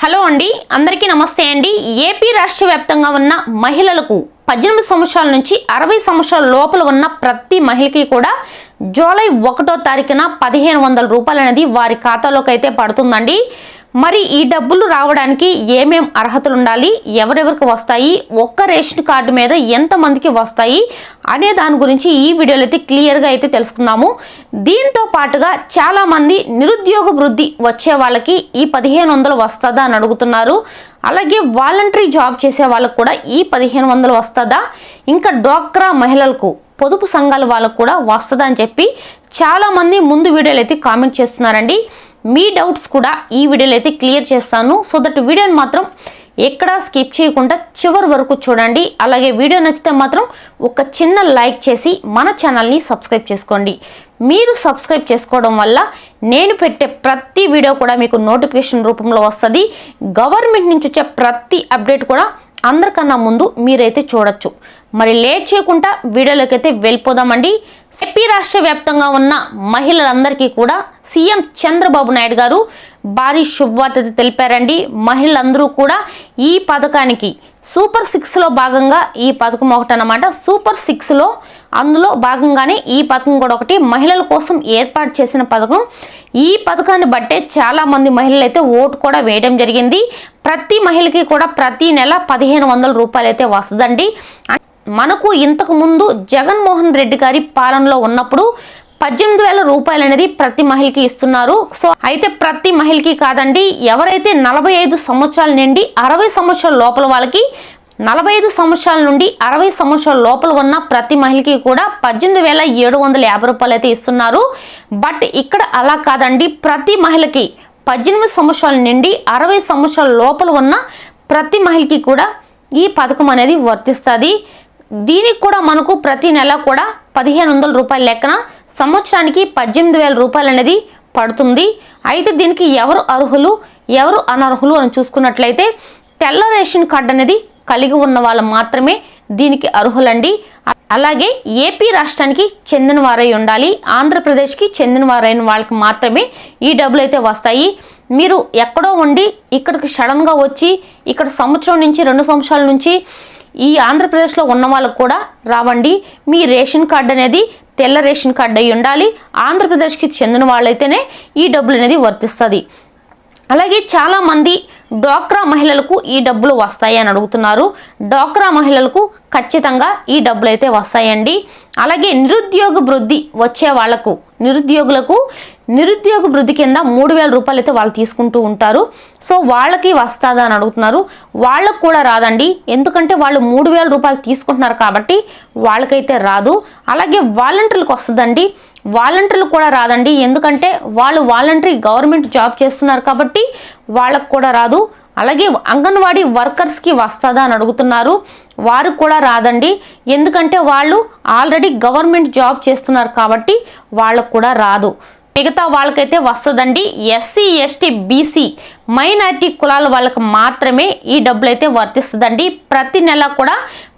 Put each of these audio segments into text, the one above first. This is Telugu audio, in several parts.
హలో అండి అందరికీ నమస్తే అండి. ఏపీ రాష్ట్ర వ్యాప్తంగా ఉన్న మహిళలకు పద్దెనిమిది సంవత్సరాల నుంచి అరవై సంవత్సరాల లోపల ఉన్న ప్రతి మహిళకి కూడా జూలై ఒకటో తారీఖున పదిహేను వందల రూపాయలు అనేది వారి ఖాతాలోకి అయితే పడుతుందండి. మరి ఈ డబ్బులు రావడానికి ఏమేం అర్హతలు ఉండాలి? ఎవరెవరికి వస్తాయి? ఒక్క రేషన్ కార్డు మీద ఎంతమందికి వస్తాయి? అనే దాని గురించి ఈ వీడియోలో అయితే క్లియర్గా అయితే తెలుసుకుందాము. దీంతో పాటుగా చాలామంది నిరుద్యోగ వృద్ధి వచ్చే వాళ్ళకి ఈ పదిహేను వందలు వస్తుందా అని అడుగుతున్నారు. అలాగే వాలంటరీ జాబ్ చేసే వాళ్ళకు కూడా ఈ పదిహేను వందలు వస్తుందా? ఇంకా డోక్రా మహిళలకు పొదుపు సంఘాల వాళ్ళకు కూడా వస్తుందా అని చెప్పి చాలామంది ముందు వీడియోలు అయితే కామెంట్ చేస్తున్నారండి. మీ డౌట్స్ కూడా ఈ వీడియోలో అయితే క్లియర్ చేస్తాను. సో దట్ వీడియోని మాత్రం ఎక్కడా స్కిప్ చేయకుండా చివరి వరకు చూడండి. అలాగే వీడియో నచ్చితే మాత్రం ఒక చిన్న లైక్ చేసి మన ఛానల్ని సబ్స్క్రైబ్ చేసుకోండి. మీరు సబ్స్క్రైబ్ చేసుకోవడం వల్ల నేను పెట్టే ప్రతి వీడియో కూడా మీకు నోటిఫికేషన్ రూపంలో వస్తుంది. గవర్నమెంట్ నుంచి వచ్చే ప్రతి అప్డేట్ కూడా అందరికన్నా ముందు మీరైతే చూడొచ్చు. మరి లేట్ చేయకుండా వీడియోలోకి అయితే వెళ్ళిపోదామండి. సెప్పి రాష్ట్ర వ్యాప్తంగా ఉన్న మహిళలందరికీ కూడా సీఎం చంద్రబాబు నాయుడు గారు భారీ శుభవార్త తెలిపారండి. మహిళలందరూ కూడా ఈ పథకానికి సూపర్ సిక్స్లో భాగంగా ఈ పథకం ఒకటి అన్నమాట సూపర్ సిక్స్లో అందులో భాగంగానే ఈ పథకం కూడా ఒకటి. మహిళల కోసం ఏర్పాటు చేసిన పథకం. ఈ పథకాన్ని బట్టే చాలామంది మహిళలు అయితే ఓటు కూడా వేయడం జరిగింది. ప్రతి మహిళకి కూడా ప్రతి నెల పదిహేను వందల రూపాయలు అయితే వస్తుందండి. మనకు ఇంతకు ముందు జగన్మోహన్ రెడ్డి గారి పాలనలో ఉన్నప్పుడు పద్దెనిమిది వేల రూపాయలు అనేది ప్రతి మహిళకి ఇస్తున్నారు. సో అయితే ప్రతి మహిళకి కాదండి ఎవరైతే నలభై ఐదు సంవత్సరాల నుండి అరవై సంవత్సరాల లోపల వాళ్ళకి నలభై ఐదు సంవత్సరాల నుండి అరవై సంవత్సరాల లోపల ఉన్న ప్రతి మహిళకి కూడా పద్దెనిమిది వేల ఏడు వందల యాభై రూపాయలు అయితే ఇస్తున్నారు. బట్ ఇక్కడ అలా కాదండి ప్రతి మహిళకి పద్దెనిమిది సంవత్సరాల నుండి అరవై సంవత్సరాల లోపల ఉన్న ప్రతి మహిళకి కూడా ఈ పథకం అనేది వర్తిస్తుంది. దీనికి కూడా మనకు ప్రతి నెల కూడా పదిహేను వందల రూపాయల లెక్కన సంవత్సరానికి పద్దెనిమిది వేల రూపాయలు అనేది పడుతుంది. అయితే దీనికి ఎవరు అర్హులు ఎవరు అనర్హులు అని చూసుకున్నట్లయితే తెల్ల రేషన్ కార్డు అనేది కలిగి ఉన్న వాళ్ళు మాత్రమే దీనికి అర్హులండి. అలాగే ఏపీ రాష్ట్రానికి చెందిన వారై ఉండాలి ఆంధ్రప్రదేశ్కి చెందిన వారైన వాళ్ళకి మాత్రమే ఈ డబ్బులు అయితే వస్తాయి. మీరు ఎక్కడో ఉండి ఇక్కడికి సడన్గా వచ్చి ఇక్కడ సంవత్సరం నుంచి రెండు సంవత్సరాల నుంచి ఈ ఆంధ్రప్రదేశ్లో ఉన్న వాళ్ళకు కూడా రావండి. మీ రేషన్ కార్డు అనేది తెల్ల రేషన్ కార్డు అయి ఉండాలి. ఆంధ్రప్రదేశ్కి చెందిన వాళ్ళైతేనే ఈ డబ్బులు అనేది వర్తిస్తుంది. అలాగే చాలామంది డ్వాక్రా మహిళలకు ఈ డబ్బులు వస్తాయి అని అడుగుతున్నారు. డ్వాక్రా మహిళలకు ఖచ్చితంగా ఈ డబ్బులు అయితే వస్తాయండి. అలాగే నిరుద్యోగ వృద్ధి వచ్చే వాళ్ళకు నిరుద్యోగులకు నిరుద్యోగ వృద్ధి కింద మూడు వేల రూపాయలు అయితే వాళ్ళు తీసుకుంటూ ఉంటారు. సో వాళ్ళకి వస్తుందా అని అడుగుతున్నారు. వాళ్ళకు కూడా రాదండి. ఎందుకంటే వాళ్ళు మూడు వేల రూపాయలు తీసుకుంటున్నారు కాబట్టి వాళ్ళకైతే రాదు. అలాగే వాలంటీర్లకు వస్తుందండి. వాలంటీర్లకు కూడా రాదండి. ఎందుకంటే వాళ్ళు వాలంటరీ గవర్నమెంట్ జాబ్ చేస్తున్నారు కాబట్టి వాళ్ళకు కూడా రాదు. అలాగే అంగన్వాడీ వర్కర్స్కి వస్తుందా అని అడుగుతున్నారు. వారు కూడా రాదండి. ఎందుకంటే వాళ్ళు ఆల్రెడీ గవర్నమెంట్ జాబ్ చేస్తున్నారు కాబట్టి వాళ్ళకు కూడా రాదు. మిగతా వాళ్ళకైతే వస్తుందండి. ఎస్సీ ఎస్టీ బీసీ మైనారిటీ కులాల వాళ్ళకి మాత్రమే ఈ డబ్బులు అయితే వర్తిస్తుందండి. ప్రతి నెల కూడా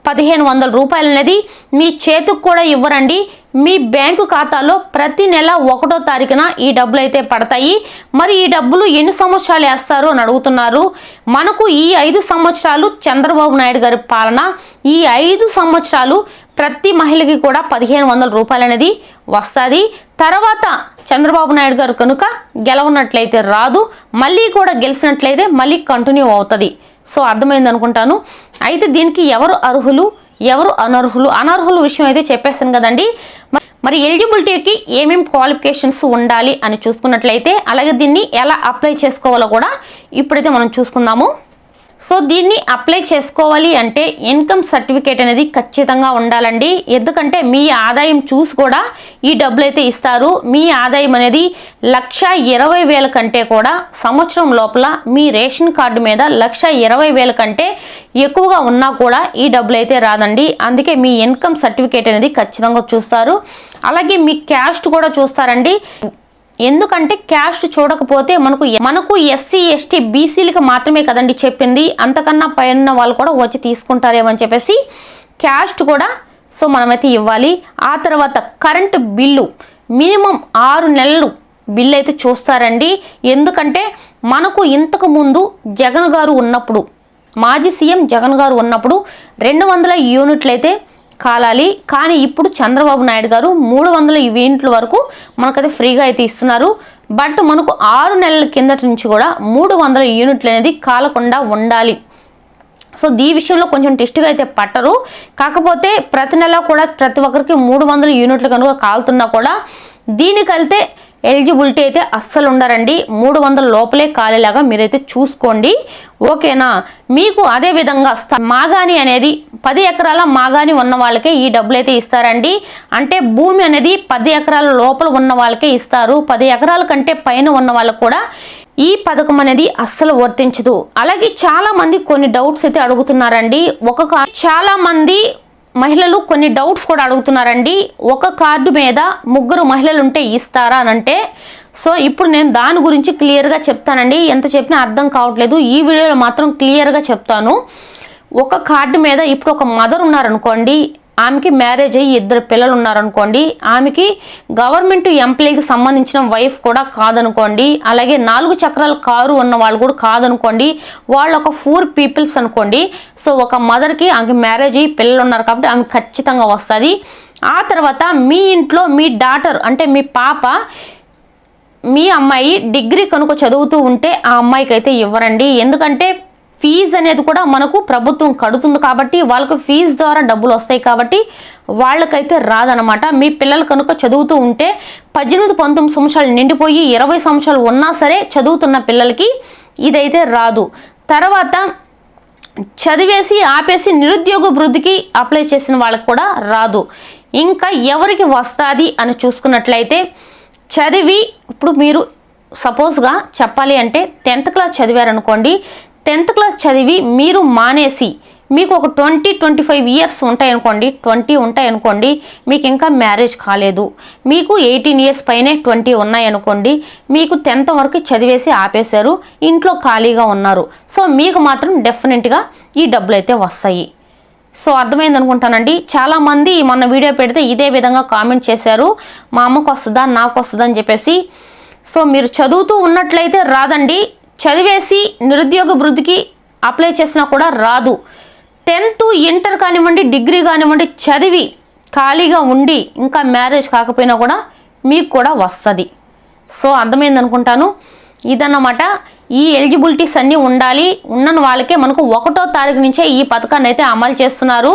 పదిహేను వందల రూపాయలు అనేది మీ చేతికి కూడా ఇవ్వరండి. మీ బ్యాంకు ఖాతాలో ప్రతి నెల ఒకటో తారీఖున ఈ డబ్బులు అయితే పడతాయి. మరి ఈ డబ్బులు ఎన్ని సంవత్సరాలు వేస్తారు అని అడుగుతున్నారు. మనకు ఈ ఐదు సంవత్సరాలు చంద్రబాబు నాయుడు గారి పాలన ఈ ఐదు సంవత్సరాలు ప్రతి మహిళకి కూడా పదిహేను వందల రూపాయలు అనేది వస్తుంది. తర్వాత చంద్రబాబు నాయుడు గారు కనుక గెలవనట్లయితే రాదు మళ్ళీ కూడా గెలిచినట్లయితే మళ్ళీ కంటిన్యూ అవుతుంది. సో అర్థమైంది అనుకుంటాను. అయితే దీనికి ఎవరు అర్హులు ఎవరు అనర్హులు? అనర్హుల విషయం అయితే చెప్పేస్తాను కదండి. మరి ఎలిజిబిలిటీకి ఏమేమి క్వాలిఫికేషన్స్ ఉండాలి అని చూసుకున్నట్లయితే అలాగే దీన్ని ఎలా అప్లై చేసుకోవాలో కూడా ఇప్పుడైతే మనం చూసుకుందాము. సో దీన్ని అప్లై చేసుకోవాలి అంటే ఇన్కమ్ సర్టిఫికేట్ అనేది ఖచ్చితంగా ఉండాలండి. ఎందుకంటే మీ ఆదాయం చూసి కూడా ఈ డబ్బులు అయితే ఇస్తారు. మీ ఆదాయం అనేది లక్ష ఇరవై వేల కంటే కూడా సంవత్సరం లోపల మీ రేషన్ కార్డు మీద లక్ష ఇరవై వేల కంటే ఎక్కువగా ఉన్నా కూడా ఈ డబ్బులు అయితే రాదండి. అందుకే మీ ఇన్కమ్ సర్టిఫికేట్ అనేది ఖచ్చితంగా చూస్తారు. అలాగే మీ క్యాస్ట్ కూడా చూస్తారండి. ఎందుకంటే క్యాస్ట్ చూడకపోతే మనకు మనకు ఎస్సీ ఎస్టీ బీసీలకు మాత్రమే కదండి చెప్పింది. అంతకన్నా పైన వాళ్ళు కూడా వచ్చి తీసుకుంటారేమో అని చెప్పేసి క్యాస్ట్ కూడా సో మనమైతే ఇవ్వాలి. ఆ తర్వాత కరెంటు బిల్లు. మినిమం ఆరు నెలలు బిల్లు అయితే చూస్తారండి. ఎందుకంటే మనకు ఇంతకు ముందు జగన్ గారు ఉన్నప్పుడు మాజీ సీఎం జగన్ గారు ఉన్నప్పుడు రెండు వందల యూనిట్లు అయితే కాలాలి. కానీ ఇప్పుడు చంద్రబాబు నాయుడు గారు మూడు వందల యూనిట్ల వరకు మనకైతే ఫ్రీగా అయితే ఇస్తున్నారు. బట్ మనకు ఆరు నెలల కిందటి నుంచి కూడా మూడు వందల యూనిట్లు అనేది కాలకుండా ఉండాలి. సో ఈ విషయంలో కొంచెం టెస్ట్గా అయితే పట్టరు. కాకపోతే ప్రతి నెల కూడా ప్రతి ఒక్కరికి మూడు వందల యూనిట్లు కనుక కాలుతున్నా కూడా దీనికైతే ఎలిజిబిలిటీ అయితే అస్సలు ఉండరండి. మూడు వందల లోపలే కాలేలాగా మీరైతే చూసుకోండి. ఓకేనా? మీకు అదే విధంగా మాగాని అనేది పది ఎకరాల మాగాని ఉన్న వాళ్ళకే ఈ డబ్బులు అయితే ఇస్తారండి. అంటే భూమి అనేది పది ఎకరాల లోపల ఉన్న వాళ్ళకే ఇస్తారు. పది ఎకరాల కంటే పైన ఉన్న వాళ్ళకు కూడా ఈ పథకం అనేది అస్సలు వర్తించదు. అలాగే చాలా మంది కొన్ని డౌట్స్ అయితే అడుగుతున్నారండి. ఒక చాలా మంది మహిళలు కొన్ని డౌట్స్ కూడా అడుగుతున్నారండి. ఒక కార్డు మీద ముగ్గురు మహిళలు ఉంటే ఇస్తారా అని అంటే సో ఇప్పుడు నేను దాని గురించి క్లియర్గా చెప్తానండి. ఎంత చెప్పినా అర్థం కావట్లేదు. ఈ వీడియోలో మాత్రం క్లియర్గా చెప్తాను. ఒక కార్డు మీద ఇప్పుడు ఒక మదర్ ఉన్నారనుకోండి ఆమెకి మ్యారేజ్ అయ్యి ఇద్దరు పిల్లలు ఉన్నారనుకోండి ఆమెకి గవర్నమెంట్ ఎంప్లాయీకి సంబంధించిన వైఫ్ కూడా కాదనుకోండి అలాగే నాలుగు చక్రాల కారు ఉన్న వాళ్ళు కూడా కాదనుకోండి వాళ్ళు ఒక ఫోర్ పీపుల్స్ అనుకోండి సో ఒక మదర్కి ఆమెకి మ్యారేజ్ అయ్యి పిల్లలు ఉన్నారు కాబట్టి ఆమె ఖచ్చితంగా వస్తుంది. ఆ తర్వాత మీ ఇంట్లో మీ డాటర్ అంటే మీ పాప మీ అమ్మాయి డిగ్రీ కనుక చదువుతూ ఉంటే ఆ అమ్మాయికి అయితే ఇవ్వరండి. ఎందుకంటే ఫీజు అనేది కూడా మనకు ప్రభుత్వం కడుతుంది కాబట్టి వాళ్ళకు ఫీజు ద్వారా డబ్బులు వస్తాయి కాబట్టి వాళ్ళకైతే రాదనమాట మీ పిల్లలు కనుక చదువుతూ ఉంటే పద్దెనిమిది పంతొమ్మిది సంవత్సరాలు నిండిపోయి ఇరవై సంవత్సరాలు ఉన్నా సరే చదువుతున్న పిల్లలకి ఇదైతే రాదు. తర్వాత చదివేసి ఆపేసి నిరుద్యోగ వృద్ధికి అప్లై చేసిన వాళ్ళకి కూడా రాదు. ఇంకా ఎవరికి వస్తుంది అని చూసుకున్నట్లయితే చదివి ఇప్పుడు మీరు సపోజ్గా చెప్పాలి అంటే టెన్త్ క్లాస్ చదివారనుకోండి టెన్త్ క్లాస్ చదివి మీరు మానేసి మీకు ఒక ట్వంటీ ట్వంటీ ఫైవ్ ఇయర్స్ ఉంటాయనుకోండి ట్వంటీ ఉంటాయనుకోండి మీకు ఇంకా మ్యారేజ్ కాలేదు. మీకు ఎయిటీన్ ఇయర్స్ పైనే ట్వంటీ ఉన్నాయనుకోండి మీకు టెన్త్ వరకు చదివేసి ఆపేశారు ఇంట్లో ఖాళీగా ఉన్నారు. సో మీకు మాత్రం డెఫినెట్గా ఈ డబ్బులు అయితే వస్తాయి. సో అర్థమైంది అనుకుంటానండి చాలామంది మొన్న వీడియో పెడితే ఇదే విధంగా కామెంట్ చేశారు. మా అమ్మకు వస్తుందా నాకు వస్తుందా అని చెప్పేసి. సో మీరు చదువుతూ ఉన్నట్లయితే రాదండి. చదివేసి నిరుద్యోగ వృద్ధికి అప్లై చేసినా కూడా రాదు. టెన్త్ ఇంటర్ కానివ్వండి డిగ్రీ కానివ్వండి చదివి ఖాళీగా ఉండి ఇంకా మ్యారేజ్ కాకపోయినా కూడా మీకు కూడా వస్తుంది. సో అర్థమైంది అనుకుంటాను ఇదన్నమాట. ఈ ఎలిజిబిలిటీస్ అన్నీ ఉండాలి. ఉన్న వాళ్ళకే మనకు ఒకటో తారీఖు నుంచే ఈ పథకాన్ని అయితే అమలు చేస్తున్నారు.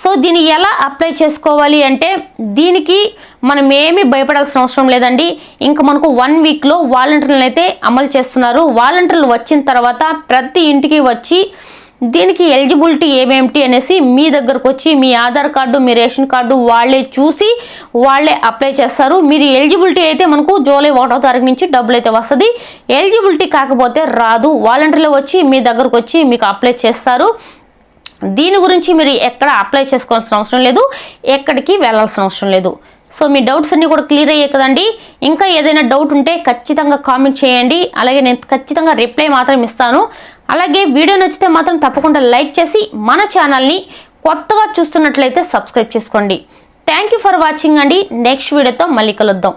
సో దీన్ని ఎలా అప్లై చేసుకోవాలి అంటే దీనికి మనం ఏమి భయపడాల్సిన అవసరం లేదండి. ఇంకా మనకు వన్ వీక్లో వాలంటీర్లు అయితే అమలు చేస్తున్నారు. వాలంటీర్లు వచ్చిన తర్వాత ప్రతి ఇంటికి వచ్చి దీనికి ఎలిజిబిలిటీ ఏమేమిటి అనేసి మీ దగ్గరకు వచ్చి మీ ఆధార్ కార్డు మీ రేషన్ కార్డు వాళ్ళే చూసి వాళ్ళే అప్లై చేస్తారు. మీరు ఎలిజిబిలిటీ అయితే మనకు జూలై ఒకటో తారీఖు నుంచి డబ్బులు అయితే వస్తుంది. ఎలిజిబిలిటీ కాకపోతే రాదు. వాలంటీర్లు వచ్చి మీ దగ్గరకు వచ్చి మీకు అప్లై చేస్తారు. దీని గురించి మీరు ఎక్కడ అప్లై చేసుకోవాల్సిన అవసరం లేదు ఎక్కడికి వెళ్ళాల్సిన అవసరం లేదు. సో మీ డౌట్స్ అన్నీ కూడా క్లియర్ అయ్యాయి కదండి. ఇంకా ఏదైనా డౌట్ ఉంటే ఖచ్చితంగా కామెంట్ చేయండి. అలాగే నేను ఖచ్చితంగా రిప్లై మాత్రం ఇస్తాను. అలాగే వీడియో నచ్చితే మాత్రం తప్పకుండా లైక్ చేసి మన ఛానల్ని కొత్తగా చూస్తున్నట్లయితే సబ్స్క్రైబ్ చేసుకోండి. థ్యాంక్ యూ ఫర్ వాచింగ్ అండి. నెక్స్ట్ వీడియోతో మళ్ళీ కలుద్దాం.